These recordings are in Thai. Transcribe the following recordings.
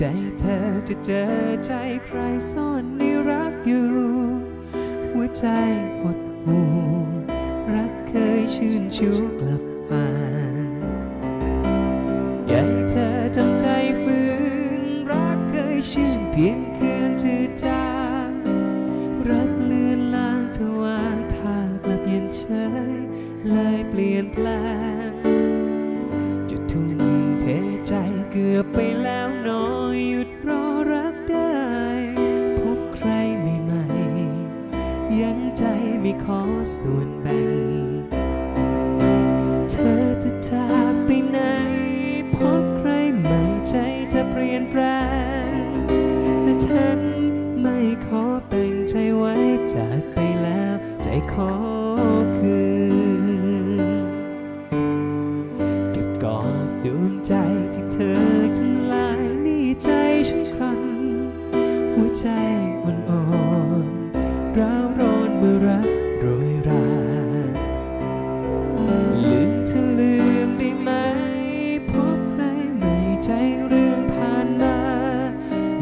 ใจเธอจะเจอใจใครซ่อนในรักอยู่ หัวใจหดหูรักเคยชื่นชูกลับผ่านอยากให้เธอจำใจฝืน รักเคยชื่นเพียงคืนจืดจางรักเลือนลางทว่าถ้ากลับเย็นเฉยเลยเปลี่ยนแปลง จะทุ่มเทใจเกือบไปแล้วน้อ ไม่ขอส่วนแบ่ง เธอจะจากไปไหน พบใครใหม่ใจจะเปลี่ยนแปลง แต่ฉันไม่ขอแบ่งใจไว้จากไปแล้ว ใจขอคืนเก็บกอดดวงใจที่เธอทำลายนี่ใจฉันครัน หัวใจอ่อนๆร้าวร้อนเมื่อรัก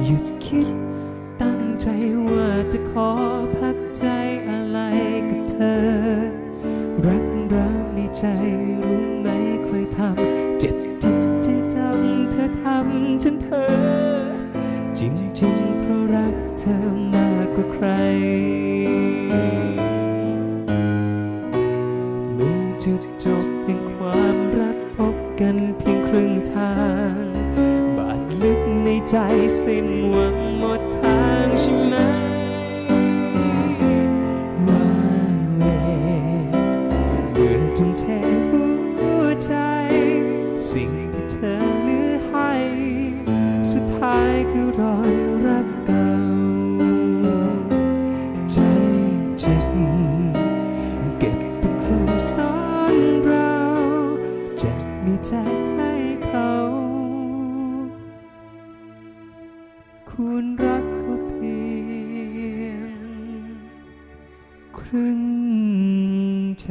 หยุดคิดตั้งใจว่าจะขอพักใจอะไรกับเธอ รักเราในใจรู้ไหมใครทำเจ็บจิตใจจำเธอทำฉันเธอ จริงๆเพราะรักเธอมากกว่าใคร เมื่อจุดจบแห่งความรักพบกันเพียงครึ่งทาง ใจสิ้นหวังหมดทางใช่ไหมว่าเวเมื่อทุ่มเทหัวใจ สิ่งที่เธอเหลือให้ สุดท้ายคือรอยรักเก่า ใจเจ็บเก็บเป็นครูสอนเราจะมีใจ ควณรักก็เพียง ครึ่งใจ